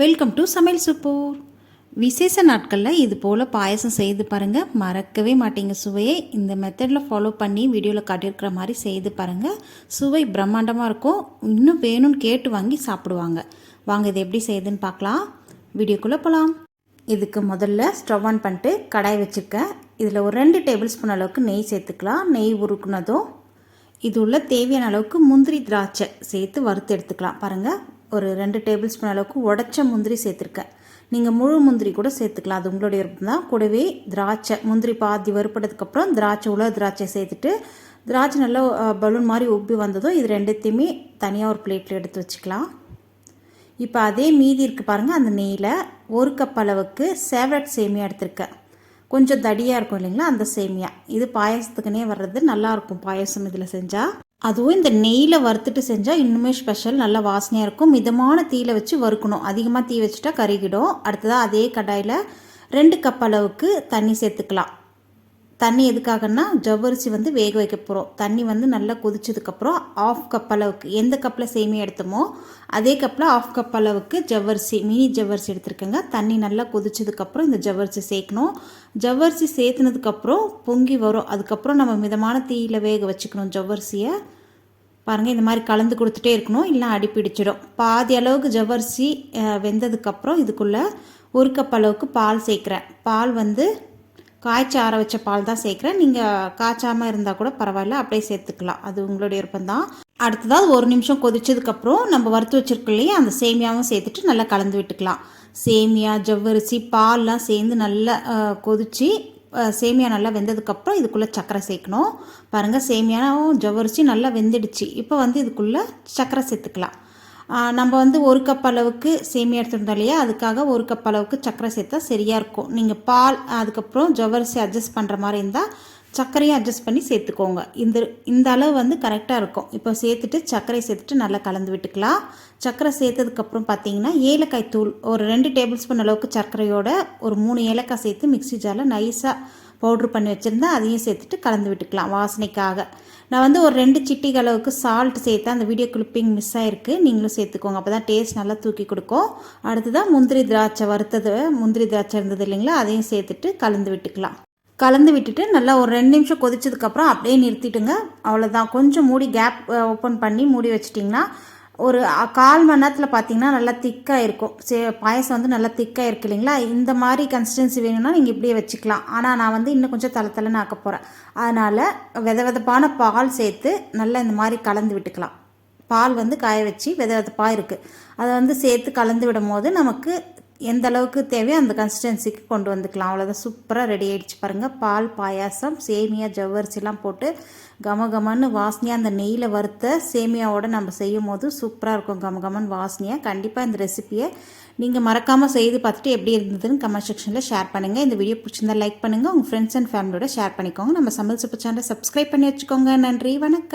Welcome to சமையல் சூப்போர் விசேஷ நாட்களில் இது போல் பாயசம் செய்து பாருங்கள் மறக்கவே மாட்டீங்க சுவையை. இந்த மெத்தடில் ஃபாலோ பண்ணி வீடியோவில் காட்டியிருக்கிற மாதிரி செய்து பாருங்கள் சுவை பிரம்மாண்டமாக இருக்கும். இன்னும் வேணும்னு கேட்டு வாங்கி சாப்பிடுவாங்க. வாங்க இது எப்படி செய்யுதுன்னு பார்க்கலாம். வீடியோக்குள்ளே போகலாம் இதுக்கு முதல்ல ஸ்டவ் ஆன் பண்ணிட்டு கடாய் வச்சுருக்கேன். இதில் ஒரு ரெண்டு டேபிள் ஸ்பூன் அளவுக்கு நெய் சேர்த்துக்கலாம். நெய் உருக்குனதும். இது உள்ள தேவையான அளவுக்கு முந்திரி திராட்சை சேர்த்து வறுத்து எடுத்துக்கலாம். பாருங்கள் ஒரு ரெண்டு டேபிள் ஸ்பூன் அளவுக்கு உடச்ச முந்திரி சேர்த்துருக்கேன். நீங்கள் முழு முந்திரி கூட சேர்த்துக்கலாம். அது உங்களுடைய விருப்பம் தான். கூடவே திராட்சை முந்திரி பாதி வறுப்பட்டதுக்கப்புறம் திராட்சை உள்ள திராட்சை சேர்த்துட்டு திராட்சை நல்லா பலூன் மாதிரி உப்பி வந்ததும் இது ரெண்டுத்தையுமே தனியாக ஒரு பிளேட்டில் எடுத்து வச்சுக்கலாம். இப்போ அதே மீதி இருக்குது பாருங்கள் அந்த நெய்யில் ஒரு கப் அளவுக்கு சேவரட் சேமியா எடுத்திருக்கேன். கொஞ்சம் தடியாக இருக்கும் இல்லைங்களா அந்த சேமியா. இது பாயசத்துக்குனே வர்றது நல்லாயிருக்கும் பாயசம் இதில் செஞ்சால் அதுவும் இந்த நெய்யில் வறுத்துட்டு செஞ்சால் இன்னுமே ஸ்பெஷல் நல்லா வாசனையாக இருக்கும். மிதமான தீயில் வச்சு வறுக்கணும். அதிகமாக தீ வச்சுட்டா கருகிடும். அடுத்ததாக அதே கடாயில் ரெண்டு கப் அளவுக்கு தண்ணி சேர்த்துக்கலாம். தண்ணி எதுக்காகன்னா ஜவ்வரிசி வந்து வேக வைக்க போகிறோம் தண்ணி வந்து நல்லா கொதிச்சதுக்கப்புறம் ஆஃப் கப் அளவுக்கு எந்த கப்பில் சேமியா எடுத்தோமோ அதே கப்பில் ஆஃப் கப் அளவுக்கு ஜவ்வரிசி மினி ஜவ்வரிசி எடுத்துருக்கேங்க. தண்ணி நல்லா கொதிச்சதுக்கப்புறம் இந்த ஜவ்வரிசி சேர்க்கணும். ஜவ்வரிசி சேர்த்துனதுக்கப்புறம் பொங்கி வரும். அதுக்கப்புறம் நம்ம மிதமான தீயில் வேக வச்சுக்கணும் ஜவ்வரிசியை. பாருங்கள் இந்த மாதிரி கலந்து கொடுத்துட்டே இருக்கணும். இல்லை அடி பிடிச்சிடும் பாதி அளவுக்கு ஜவ்வரிசி வெந்ததுக்கப்புறம் இதுக்குள்ளே ஒரு கப் அளவுக்கு பால் சேர்க்குறேன். பால் வந்து காய்ச்சி ஆற வச்ச பால் தான் சேர்க்குறேன். நீங்கள் காய்ச்சாமல் இருந்தால் கூட பரவாயில்ல அப்படியே சேர்த்துக்கலாம். அது உங்களுடைய விருப்பம் தான் அடுத்ததாக ஒரு நிமிஷம் கொதிச்சதுக்கப்புறம் நம்ம வறுத்து வச்சிருக்கோம் இல்லையா அந்த சேமியாவும் சேர்த்துட்டு நல்லா கலந்து விட்டுக்கலாம். சேமியா ஜவ்வரிசி பால்லாம் சேர்ந்து நல்லா கொதித்து சேமியா நல்லா வெந்ததுக்கப்புறம் இதுக்குள்ளே சர்க்கரை சேர்க்கணும். பாருங்கள் சேமியாவும் ஜவ்வரிசி நல்லா வெந்துடுச்சு. இப்போ வந்து இதுக்குள்ளே சர்க்கரை சேர்த்துக்கலாம். நம்ம வந்து ஒரு கப் அளவுக்கு சேமியா எடுத்துருந்தோம் இல்லையா? அதுக்காக ஒரு கப் அளவுக்கு சர்க்கரை சேர்த்தா சரியாக இருக்கும். நீங்கள் பால் அதுக்கப்புறம் ஜவரிசி அட்ஜஸ்ட் பண்ணுற மாதிரி இருந்தால் சர்க்கரையும் அட்ஜஸ்ட் பண்ணி சேர்த்துக்கோங்க. இந்த இந்த அளவு வந்து கரெக்டாக இருக்கும். இப்போ சேர்த்துட்டு சர்க்கரை சேர்த்துட்டு நல்லா கலந்து விட்டுக்கலாம். சர்க்கரை சேர்த்ததுக்கப்புறம் பார்த்தீங்கன்னா ஏலக்காய் தூள் ஒரு ரெண்டு டேபிள் ஸ்பூன் அளவுக்கு சர்க்கரையோட ஒரு மூணு ஏலக்காய் சேர்த்து மிக்சி ஜாரில் நைஸாக பவுட்ரு பண்ணி வச்சுருந்தா அதையும் சேர்த்துட்டு கலந்து விட்டுக்கலாம் வாசனைக்காக. நான் வந்து ஒரு ரெண்டு சிட்டி அளவுக்கு சால்ட் சேர்த்து அந்த வீடியோ கிளிப்பிங் மிஸ் ஆகிருக்கு நீங்களும் சேர்த்துக்கோங்க. அப்போ தான் டேஸ்ட் நல்லா தூக்கி கொடுக்கும். அடுத்ததான் முந்திரி திராட்சை வறுத்தது. முந்திரி திராட்சை இருந்தது இல்லைங்களா? அதையும் சேர்த்துட்டு கலந்து விட்டுக்கலாம். கலந்து விட்டுட்டு நல்லா ஒரு ரெண்டு நிமிஷம் கொதிச்சதுக்கப்புறம் அப்படியே நிறுத்திட்டுங்க. அவ்வளோதான் கொஞ்சம் மூடி கேப் ஓப்பன் பண்ணி மூடி வச்சிட்டிங்கன்னா ஒரு கால் மணி நேரத்தில் பார்த்தீங்கன்னா நல்லா திக்காக இருக்கும். சே பாயசம் வந்து நல்லா திக்காக இருக்கு இல்லைங்களா? இந்த மாதிரி கன்சிஸ்டன்சி வேணும்னா நீங்கள் இப்படியே வச்சுக்கலாம். ஆனால் நான் வந்து இன்னும் கொஞ்சம் தலை தலைன்னு ஆக்க போகிறேன் அதனால் வித விதப்பான பால் சேர்த்து நல்லா இந்த மாதிரி கலந்து விட்டுக்கலாம். பால் வந்து காய வச்சு வித விதப்பாக இருக்குது அதை வந்து சேர்த்து கலந்து விடும் போது நமக்கு எந்த அளவுக்கு தேவையோ அந்த கன்சிஸ்டன்சிக்கு கொண்டு வந்துக்கலாம். அவ்வளோதான் சூப்பராக ரெடி ஆகிடுச்சு பாருங்கள் பால் பாயாசம் சேமியா ஜவ்வரிசிலாம் போட்டு கம கமன்னு வாசனையாக அந்த நெய்யில் வறுத்த சேமியாவோட நம்ம செய்யும் போது சூப்பராக இருக்கும். கம கமன் வாசனையாக கண்டிப்பாக இந்த ரெசிப்பியை நீங்கள் மறக்காமல் செய்து பார்த்துட்டு எப்படி இருந்ததுன்னு கமெண்ட் செக்ஷனில் ஷேர் பண்ணுங்கள் இந்த வீடியோ பிடிச்சிருந்தா லைக் பண்ணுங்கள் உங்கள் ஃப்ரெண்ட்ஸ் அண்ட் ஃபேமிலியோட ஷேர் பண்ணிக்கோங்க. நம்ம சமையல் சூப்பர் சேனலை சப்ஸ்கிரைப் பண்ணி வச்சுக்கோங்க. நன்றி. வணக்கம்.